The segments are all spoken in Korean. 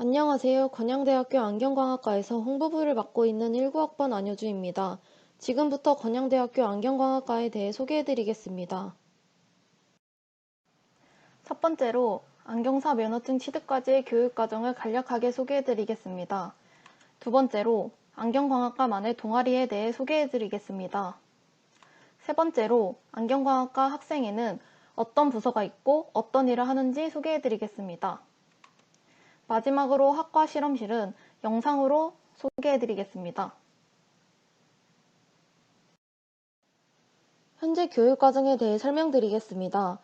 안녕하세요. 건양대학교 안경광학과에서 홍보부를 맡고 있는 19학번 안효주입니다. 지금부터 건양대학교 안경광학과에 대해 소개해드리겠습니다. 첫 번째로 안경사 면허증 취득까지의 교육과정을 간략하게 소개해드리겠습니다. 두 번째로 안경광학과만의 동아리에 대해 소개해드리겠습니다. 세 번째로 안경광학과 학생회는 어떤 부서가 있고 어떤 일을 하는지 소개해드리겠습니다. 마지막으로 학과 실험실은 영상으로 소개해드리겠습니다. 현재 교육과정에 대해 설명드리겠습니다.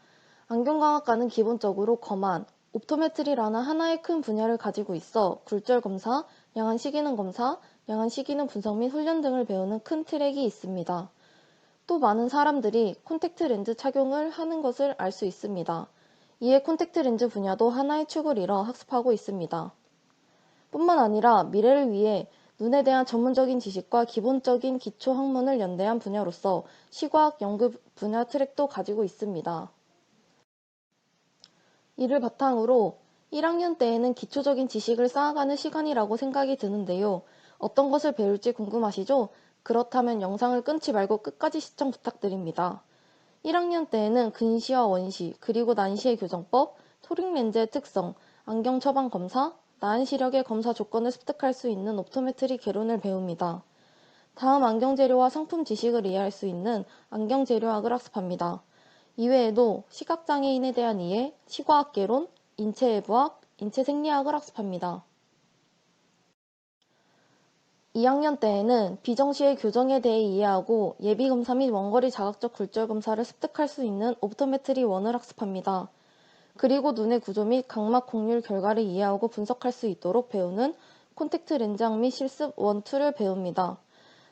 안경광학과는 기본적으로 검안, 옵토메트리라는 하나의 큰 분야를 가지고 있어 굴절 검사, 양안 시기능 검사, 양안 시기능 분석 및 훈련 등을 배우는 큰 트랙이 있습니다. 또 많은 사람들이 콘택트 렌즈 착용을 하는 것을 알 수 있습니다. 이에 콘택트 렌즈 분야도 하나의 축을 이뤄 학습하고 있습니다. 뿐만 아니라 미래를 위해 눈에 대한 전문적인 지식과 기본적인 기초 학문을 연대한 분야로서 시과학 연구 분야 트랙도 가지고 있습니다. 이를 바탕으로 1학년 때에는 기초적인 지식을 쌓아가는 시간이라고 생각이 드는데요. 어떤 것을 배울지 궁금하시죠? 그렇다면 영상을 끊지 말고 끝까지 시청 부탁드립니다. 1학년 때에는 근시와 원시, 그리고 난시의 교정법, 토링 렌즈의 특성, 안경 처방 검사, 나은 시력의 검사 조건을 습득할 수 있는 옵토메트리 개론을 배웁니다. 다음 안경 재료와 상품 지식을 이해할 수 있는 안경 재료학을 학습합니다. 이외에도 시각장애인에 대한 이해, 시과학 개론, 인체외부학, 인체 생리학을 학습합니다. 2학년 때에는 비정시의 교정에 대해 이해하고 예비검사 및 원거리 자각적 굴절 검사를 습득할 수 있는 옵토메트리 1을 학습합니다. 그리고 눈의 구조 및 각막 곡률 결과를 이해하고 분석할 수 있도록 배우는 콘택트 렌즈학 및 실습 1, 2를 배웁니다.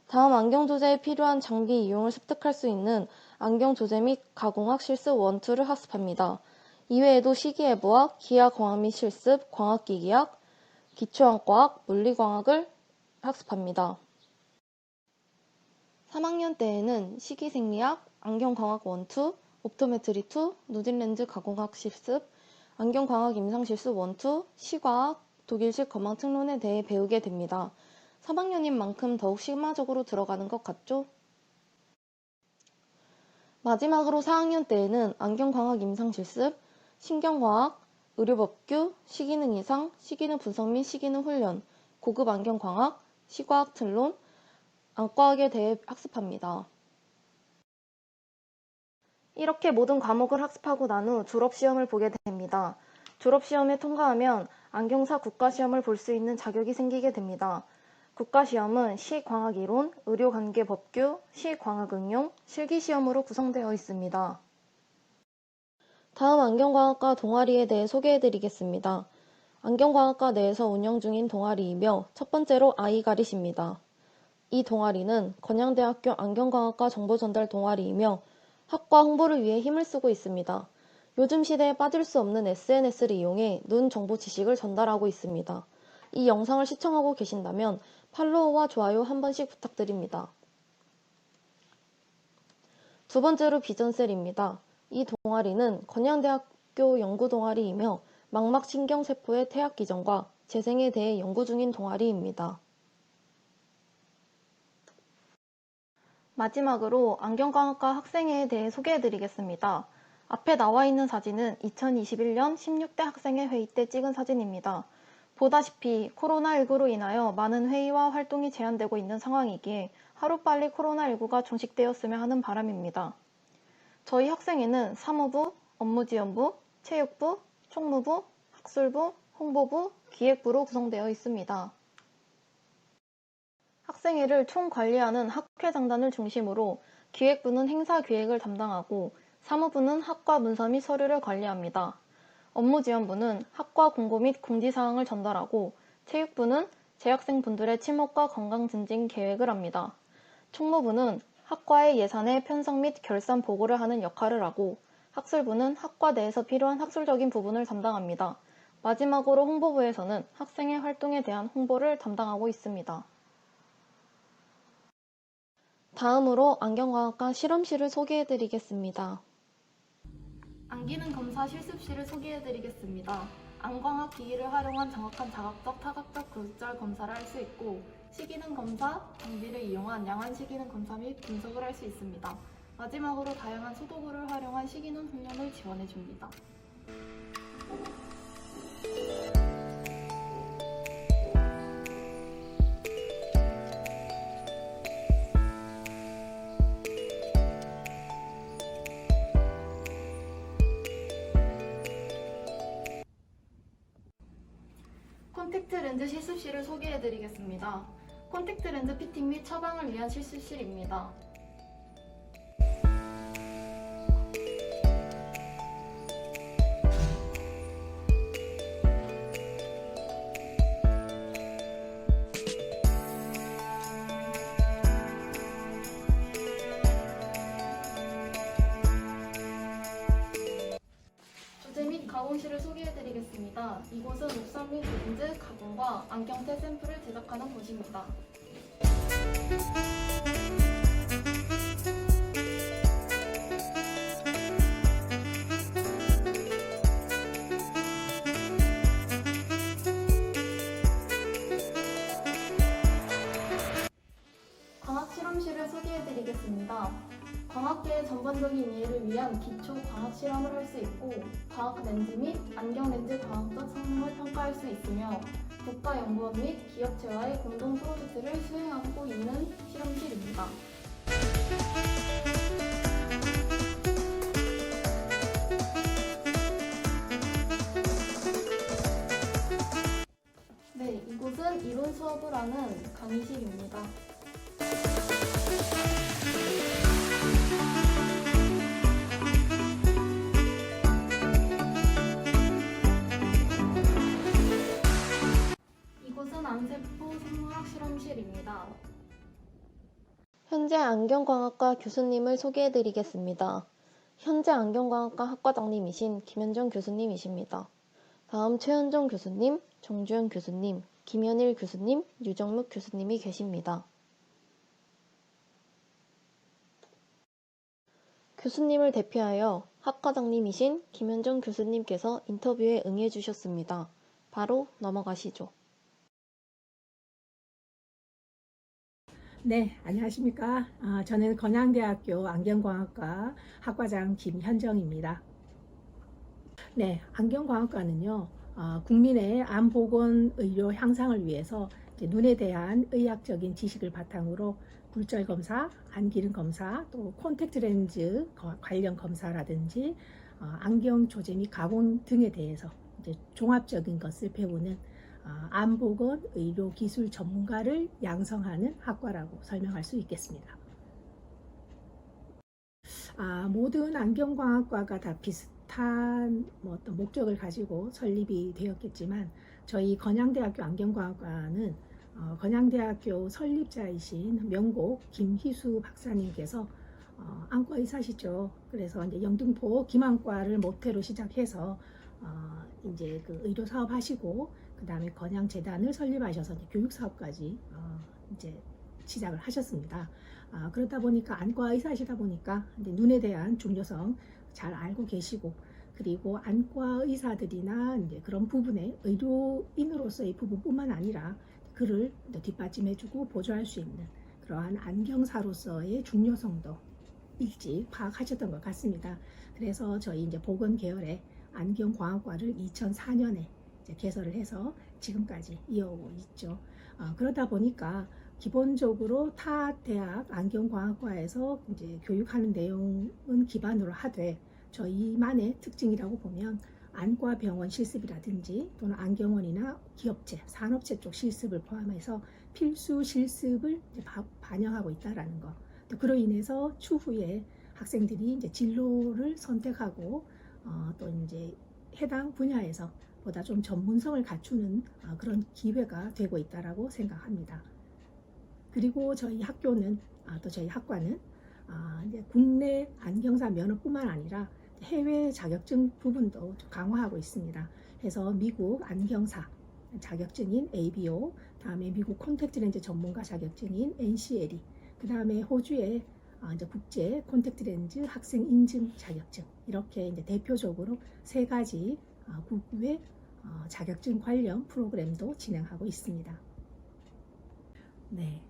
다음 안경 조제에 필요한 장비 이용을 습득할 수 있는 안경 조제 및 가공학 실습 1, 2를 학습합니다. 이외에도 시기예보학, 기하광학 및 실습, 광학기기학, 기초안과학, 물리광학을 학습합니다. 3학년 때에는 시기생리학, 안경광학 1, 2, 옵토메트리 2, 누진렌즈 가공학 실습, 안경광학 임상실습 1, 2, 시과학, 독일식 검황 특론에 대해 배우게 됩니다. 3학년인 만큼 더욱 심화적으로 들어가는 것 같죠? 마지막으로 4학년 때에는 안경광학 임상실습, 신경과학, 의료법규, 시기능 이상, 시기능 분석 및 시기능 훈련, 고급 안경광학, 시과학 특론, 안과학에 대해 학습합니다. 이렇게 모든 과목을 학습하고 난 후 졸업시험을 보게 됩니다. 졸업시험에 통과하면 안경사 국가시험을 볼 수 있는 자격이 생기게 됩니다. 국가시험은 시광학이론, 의료관계법규, 시광학응용, 실기시험으로 구성되어 있습니다. 다음 안경광학과 동아리에 대해 소개해드리겠습니다. 안경광학과 내에서 운영 중인 동아리이며 첫 번째로 아이가릿입니다. 이 동아리는 건양대학교 안경광학과 정보전달 동아리이며 학과 홍보를 위해 힘을 쓰고 있습니다. 요즘 시대에 빠질 수 없는 SNS를 이용해 눈 정보 지식을 전달하고 있습니다. 이 영상을 시청하고 계신다면 팔로우와 좋아요 한 번씩 부탁드립니다. 두 번째로 비전셀입니다. 이 동아리는 건양대학교 연구동아리이며 망막신경세포의 태학 기전과 재생에 대해 연구 중인 동아리입니다. 마지막으로 안경광학과 학생회에 대해 소개해드리겠습니다. 앞에 나와 있는 사진은 2021년 16대 학생회 회의 때 찍은 사진입니다. 보다시피 코로나19로 인하여 많은 회의와 활동이 제한되고 있는 상황이기에 하루빨리 코로나19가 종식되었으면 하는 바람입니다. 저희 학생회는 사무부, 업무지원부, 체육부, 총무부, 학술부, 홍보부, 기획부로 구성되어 있습니다. 학생회를 총 관리하는 학회장단을 중심으로 기획부는 행사 기획을 담당하고 사무부는 학과 문서 및 서류를 관리합니다. 업무 지원부는 학과 공고 및 공지사항을 전달하고 체육부는 재학생분들의 친목과 건강 증진 계획을 합니다. 총무부는 학과의 예산의 편성 및 결산 보고를 하는 역할을 하고 학술부는 학과 내에서 필요한 학술적인 부분을 담당합니다. 마지막으로 홍보부에서는 학생의 활동에 대한 홍보를 담당하고 있습니다. 다음으로 안경광학과 실험실을 소개해드리겠습니다. 안기능 검사 실습실을 소개해드리겠습니다. 안광학 기기를 활용한 정확한 자각적, 타각적 교육절 검사를 할 수 있고 시기능 검사, 장비를 이용한 양안 시기능 검사 및 분석을 할 수 있습니다. 마지막으로 다양한 소도구를 활용한 시기능 훈련을 지원해 줍니다. 콘택트 렌즈 실습실을 소개해 드리겠습니다. 콘택트 렌즈 피팅 및 처방을 위한 실습실입니다. 이곳은 옥상 및 렌즈 가공과 안경테 샘플을 제작하는 곳입니다. 광학 실험실을 소개해드리겠습니다. 광학계의 전반적인 위한 기초 광학 실험을 할 수 있고 과학 렌즈 및 안경 렌즈 과학적 성능을 평가할 수 있으며 국가 연구원 및 기업체와의 공동 프로젝트를 수행하고 있는 실험실입니다. 네, 이곳은 이론 수업을 하는 강의실입니다. 실험실입니다. 현재 안경광학과 교수님을 소개해드리겠습니다. 현재 안경광학과 학과장님이신 김현정 교수님이십니다. 다음 최현정 교수님, 정주현 교수님, 김현일 교수님, 유정묵 교수님이 계십니다. 교수님을 대표하여 학과장님이신 김현정 교수님께서 인터뷰에 응해 주셨습니다. 바로 넘어가시죠. 네, 안녕하십니까. 아, 저는 건양대학교 안경광학과 학과장 김현정입니다. 네, 안경광학과는요, 아, 국민의 암보건 의료 향상을 위해서 눈에 대한 의학적인 지식을 바탕으로 굴절 검사, 안기능 검사, 또 콘택트 렌즈 거- 관련 검사라든지 어, 안경 조제 및 가공 등에 대해서 종합적인 것을 배우는 아, 암보건 의료 기술 전문가를 양성하는 학과라고 설명할 수 있겠습니다. 아, 모든 안경광학과가 다 비슷한 뭐 어떤 목적을 가지고 설립이 되었겠지만 저희 건양대학교 안경광학과는 어, 건양대학교 설립자이신 명곡 김희수 박사님께서 어, 안과 의사시죠. 그래서 이제 영등포 김안과를 모태로 시작해서 어, 이제 그 의료 사업 하시고 그 다음에 건양재단을 설립하셔서 이제 교육 사업까지 어, 이제 시작을 하셨습니다. 아, 그러다 보니까 안과 의사시다 보니까 눈에 대한 중요성 잘 알고 계시고 그리고 안과 의사들이나 이제 그런 부분에 의료인으로서의 부분뿐만 아니라 그를 뒷받침해주고 보조할 수 있는 그러한 안경사로서의 중요성도 일찍 파악하셨던 것 같습니다. 그래서 저희 이제 보건 계열의 안경광학과를 2004년에 이제 개설을 해서 지금까지 이어오고 있죠. 어, 그러다 보니까 기본적으로 타 대학 안경광학과에서 이제 교육하는 내용은 기반으로 하되 저희만의 특징이라고 보면 안과 병원 실습이라든지 또는 안경원이나 기업체, 산업체 쪽 실습을 포함해서 필수 실습을 반영하고 있다라는 거. 또 그로 인해서 추후에 학생들이 이제 진로를 선택하고 어, 또 이제 해당 분야에서 보다 좀 전문성을 갖추는 어, 그런 기회가 되고 있다라고 생각합니다. 그리고 저희 학교는 아, 또 저희 학과는 아, 국내 안경사 면허뿐만 아니라 해외 자격증 부분도 좀 강화하고 있습니다. 그래서 미국 안경사 자격증인 ABO, 다음에 미국 콘택트 렌즈 전문가 자격증인 NCLE, 그 다음에 호주의 아, 국제 콘택트 렌즈 학생 인증 자격증 이렇게 이제 대표적으로 세 가지 아, 국외 어, 자격증 관련 프로그램도 진행하고 있습니다. 네.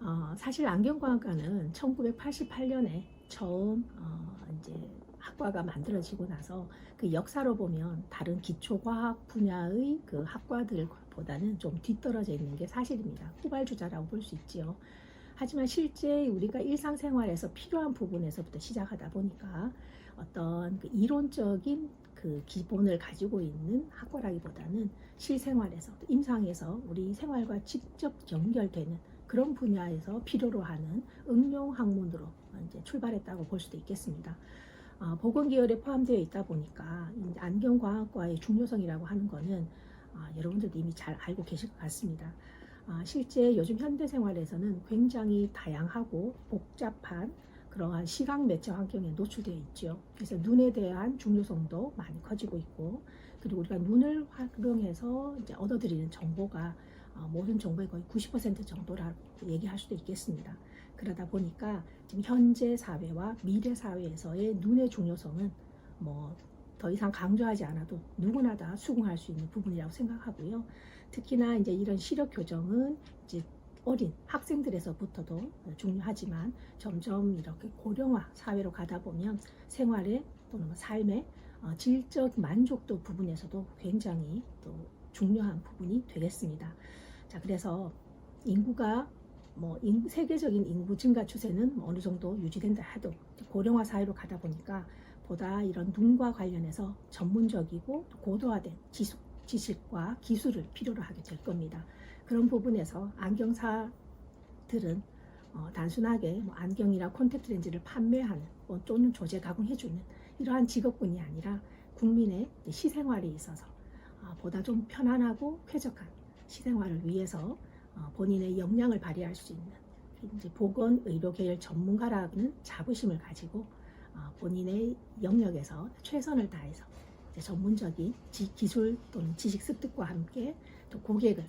어, 사실 안경과학과는 1988년에 처음 어, 이제 학과가 만들어지고 나서 그 역사로 보면 다른 기초과학 분야의 그 학과들보다는 좀 뒤떨어져 있는 게 사실입니다. 후발주자라고 볼 수 있지요. 하지만 실제 우리가 일상생활에서 필요한 부분에서부터 시작하다 보니까 어떤 그 이론적인 그 기본을 가지고 있는 학과라기보다는 실생활에서 임상에서 우리 생활과 직접 연결되는 그런 분야에서 필요로 하는 응용 학문으로 이제 출발했다고 볼 수도 있겠습니다. 어, 보건 계열에 포함되어 있다 보니까 이 안경 과학과의 중요성이라고 하는 거는 아, 여러분들도 이미 잘 알고 계실 것 같습니다. 아, 실제 요즘 현대 생활에서는 굉장히 다양하고 복잡한 그러한 시각 매체 환경에 노출되어 있죠. 그래서 눈에 대한 중요성도 많이 커지고 있고, 그리고 우리가 눈을 활용해서 이제 얻어들이는 정보가 어, 모든 정보의 거의 90% 정도라고 얘기할 수도 있겠습니다. 그러다 보니까 지금 현재 사회와 미래 사회에서의 눈의 중요성은 뭐 더 이상 강조하지 않아도 누구나 다 수긍할 수 있는 부분이라고 생각하고요. 특히나 이제 이런 시력 교정은 이제 어린 학생들에서부터도 중요하지만 점점 이렇게 고령화 사회로 가다 보면 생활에 또는 뭐 삶의 어, 질적 만족도 부분에서도 굉장히 또 중요한 부분이 되겠습니다. 자, 그래서 인구가 뭐 인- 세계적인 인구 증가 추세는 뭐 어느 정도 유지된다 해도 고령화 사회로 가다 보니까 보다 이런 눈과 관련해서 전문적이고 또 고도화된 지식, 지식과 기술을 필요로 하게 될 겁니다. 그런 부분에서 안경사들은 어, 단순하게 뭐 안경이나 콘택트 렌즈를 판매하는 뭐 또는 조제 가공해주는 이러한 직업군이 아니라 국민의 시생활에 있어서 아, 보다 좀 편안하고 쾌적한 시생활을 위해서 어, 본인의 역량을 발휘할 수 있는 이제 보건 의료 계열 전문가라는 자부심을 가지고 어, 본인의 영역에서 최선을 다해서 전문적인 지- 기술 또는 지식 습득과 함께 또 고객을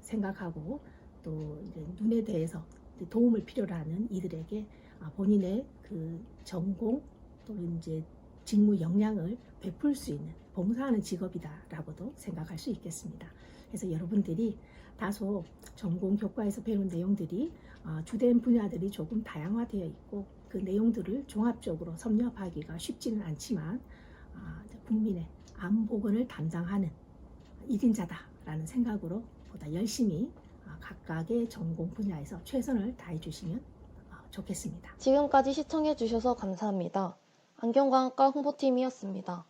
생각하고 또 눈에 대해서 도움을 필요로 하는 이들에게 아, 본인의 그 전공 또는 이제 직무 역량을 베풀 수 있는 봉사하는 직업이다라고도 생각할 수 있겠습니다. 그래서 여러분들이 다소 전공 교과에서 배운 내용들이 어, 주된 분야들이 조금 다양화되어 있고 그 내용들을 종합적으로 섭렵하기가 쉽지는 않지만 아, 국민의 암 보건을 담당하는 1인자다라는 생각으로 보다 열심히 아, 각각의 전공 분야에서 최선을 다해 주시면 어, 좋겠습니다. 지금까지 시청해 주셔서 감사합니다. 안경광학과 홍보팀이었습니다.